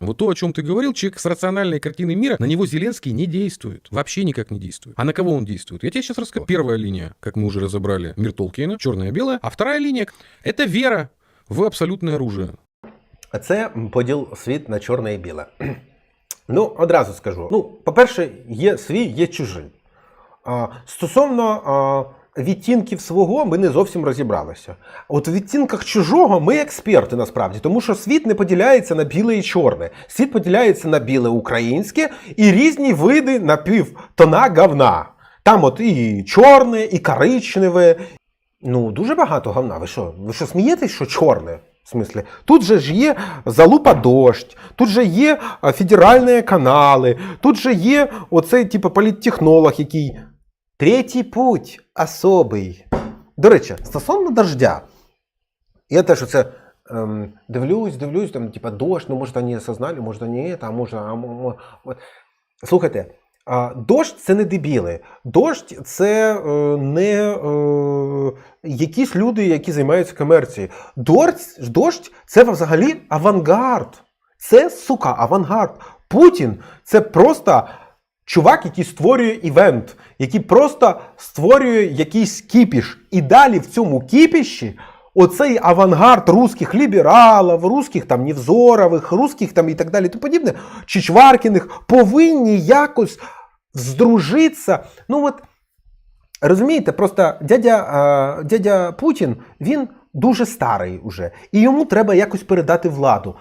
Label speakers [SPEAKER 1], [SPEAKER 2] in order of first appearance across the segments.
[SPEAKER 1] Вот то, о чем ты говорил, человек с рациональной картиной мира, на него Зеленский не действует. Вообще никак не действует. А на кого он действует? Я тебе сейчас расскажу. Первая линия, как мы уже разобрали, мир Толкиена, черное и белое. А вторая линия — это вера в абсолютное оружие.
[SPEAKER 2] А це поділ світ на чорне і біле. Ну, одразу скажу. Ну, по-перше, є свій, є чужий. А, стосовно а, відтінків свого, ми не зовсім розібралися. От у відтінках чужого ми експерти насправді, тому що світ не поділяється на біле і чорне. Світ поділяється на біле українське і різні види напівтона говна. Там от і чорне, і коричневе. Ну, дуже багато говна. Ви що? Ви що смієтесь, що чорне? В смислі, тут же ж є залупа дощ, тут же є федеральні канали, тут же є оцей, типу, політтехнолог, який. Третій путь особий. До речі, стосовно дождя. Я теж оце ем, дивлюсь, дивлюсь, там, типа, дощ, ну, може, вони осознали, може, вони це, а може, а, от. Слухайте, а, дощ це не дебіли. Дощ це е, не е, якісь люди, які займаються комерцією. Дощ, дощ це взагалі авангард. Це, сука, авангард. Путін це просто чувак, який створює івент, який просто створює якийсь кіпіш. І далі в цьому кіпіші оцей авангард русських лібералів, русських там Невзорових, русських там і так далі, тому подібне, Чичваркіних повинні якось здружитися. Ну от Розумієте, просто дядя, е, дядя Путін він дуже старий уже, і йому треба якось передати владу.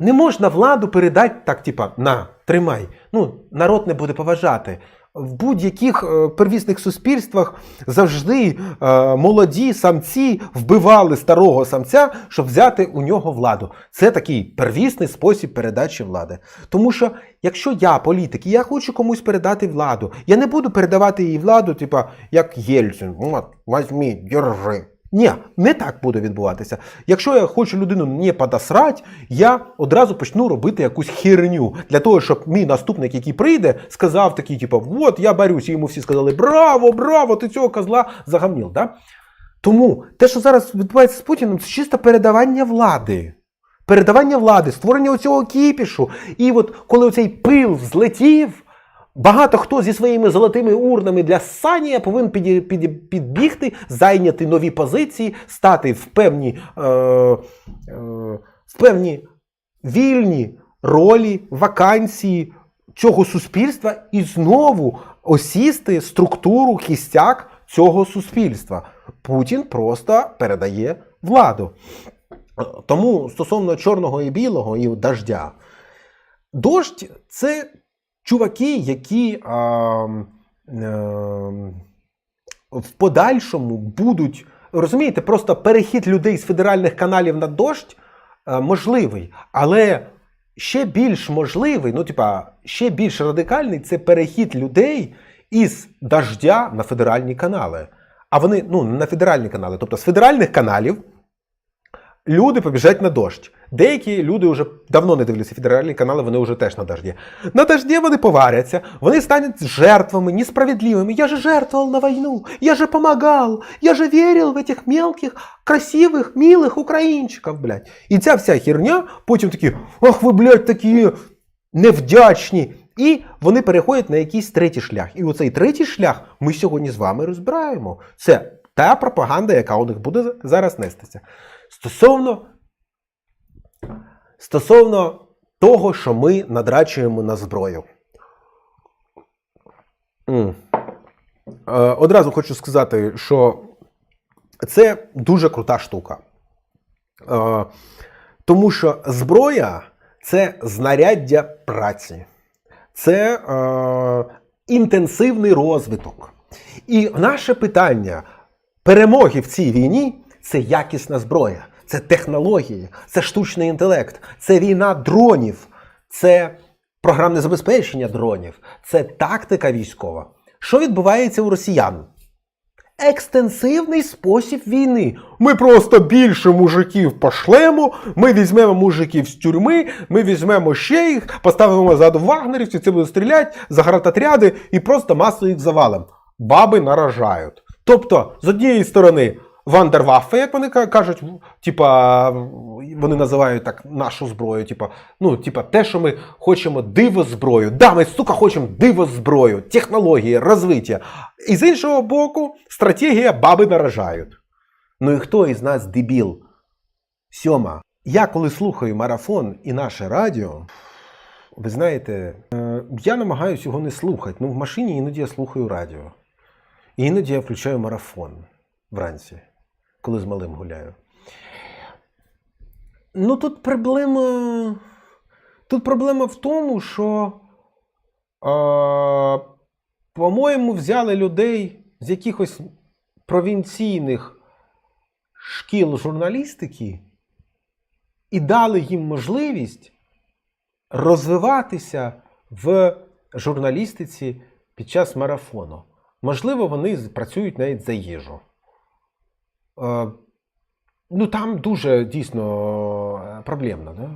[SPEAKER 2] Не можна владу передати так, типа, на, тримай. Ну, народ не буде поважати. В будь-яких е, первісних суспільствах завжди е, молоді самці вбивали старого самця, щоб взяти у нього владу. Це такий первісний спосіб передачі влади. Тому що якщо я політик і я хочу комусь передати владу, я не буду передавати їй владу, типа як Єльцин. От, возьми, держи. Ні, не так буде відбуватися. Якщо я хочу людину не подосрать, я одразу почну робити якусь херню для того, щоб мій наступник, який прийде, сказав такий, типу, от я борюсь, і йому всі сказали Браво, браво, ти цього козла загамніл. Да? Тому те, що зараз відбувається з Путіним, це чисто передавання влади. Передавання влади, створення оцього кіпішу. І от коли оцей пил злетів, багато хто зі своїми золотими урнами для ссання повинен піді- піді- підбігти, зайняти нові позиції, стати в певні, е, е, в певні вільні ролі, вакансії цього суспільства і знову осісти структуру, кістяк цього суспільства. Путін просто передає владу. Тому стосовно чорного і білого і дождя, дощ це чуваки, які а, е, в подальшому будуть. Розумієте, просто перехід людей з федеральних каналів на дощ е, можливий, але ще більш можливий, ну, типа, ще більш радикальний це перехід людей із дождя на федеральні канали. А вони ну, на федеральні канали. Тобто з федеральних каналів люди побіжать на дощ. Деякі люди вже давно не дивляться федеральні канали, вони вже теж на дожді. На дожді вони поваряться, вони стануть жертвами несправедливими. Я же жертвовал на войну, я же помогал, я же верил в этих мелких, красивых, милых українчиків, блядь. І ця вся херня, потім такі, ах ви, блядь, такі невдячні. І вони переходять на якийсь третій шлях. І оцей третій шлях ми сьогодні з вами розбираємо. Це та пропаганда, яка у них буде зараз нестися. Стосовно, стосовно того, що ми надрачуємо на зброю. Е, Одразу хочу сказати, що це дуже крута штука. Е, Тому що зброя це знаряддя праці, це е, інтенсивний розвиток. І наше питання перемоги в цій війні це якісна зброя, це технології, це штучний інтелект, це війна дронів, це програмне забезпечення дронів, це тактика військова. Що відбувається у росіян? Екстенсивний спосіб війни. Ми просто більше мужиків пошлемо, ми візьмемо мужиків з тюрми, ми візьмемо ще їх, поставимо ззаду вагнерівців, це будуть стріляти, загратотряди і просто масово їх завалимо. Баби наражають. Тобто, з однієї сторони, Вандерваффе, як вони кажуть, типа, вони називають так нашу зброю. Типа, ну, типа, те, що ми хочемо диво зброю. Да, ми, сука, хочемо диво зброю, технології, розвиття. І з іншого боку, стратегія баби наражають. Ну і хто із нас дебіл? Сьома. Я коли слухаю марафон і наше радіо, ви знаєте, е, я намагаюся його не слухати. Ну, в машині іноді я слухаю радіо. І іноді я включаю марафон вранці, коли з малим гуляю. Ну, тут проблема. Тут проблема в тому, що, по-моєму, взяли людей з якихось провінційних шкіл журналістики і дали їм можливість розвиватися в журналістиці під час марафону. Можливо, вони працюють навіть за їжу. Е, ну там дуже дійсно е, проблемно. Да?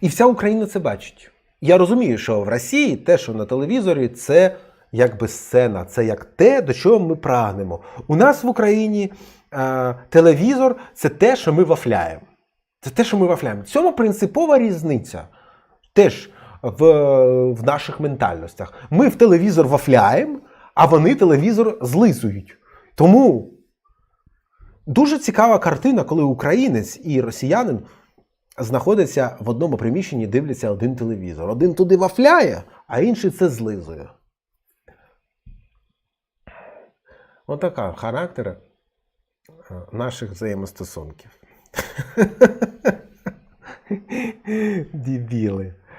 [SPEAKER 2] І вся Україна це бачить. Я розумію, що в Росії те, що на телевізорі, це якби сцена, це як те, до чого ми прагнемо. У нас в Україні е, телевізор це те, що ми вафляємо. Це те, що ми вафляємо. В цьому принципова різниця теж в, в наших ментальностях. Ми в телевізор вафляємо, а вони телевізор злизують. Тому дуже цікава картина, коли українець і росіянин знаходяться в одному приміщенні, дивляться один телевізор. Один туди вафляє, а інший це злизує. Отака характер е, наших взаємостосунків. Дебіли.